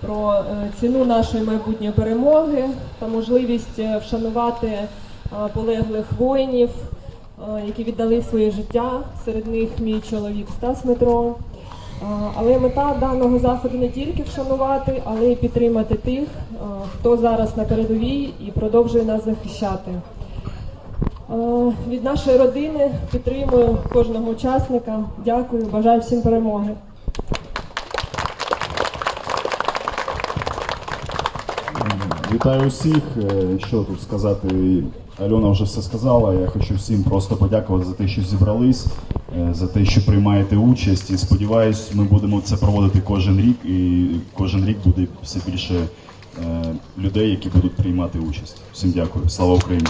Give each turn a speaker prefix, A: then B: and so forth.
A: про е, ціну нашої майбутньої перемоги та можливість е, вшанувати е, полеглих воїнів, які віддали своє життя. Серед них мій чоловік Стас Метро. Але мета даного заходу не тільки вшанувати, але й підтримати тих, хто зараз на передовій і продовжує нас захищати. Від нашої родини підтримую кожного учасника. Дякую, бажаю всім перемоги.
B: Вітаю усіх. Е, Що тут сказати? Альона вже все сказала. Я хочу всім просто подякувати за те, що зібрались, е, за те, що приймаєте участь. І сподіваюсь, ми будемо це проводити кожен рік, і кожен рік буде все більше е, людей, які будуть приймати участь. Всім дякую. Слава Україні!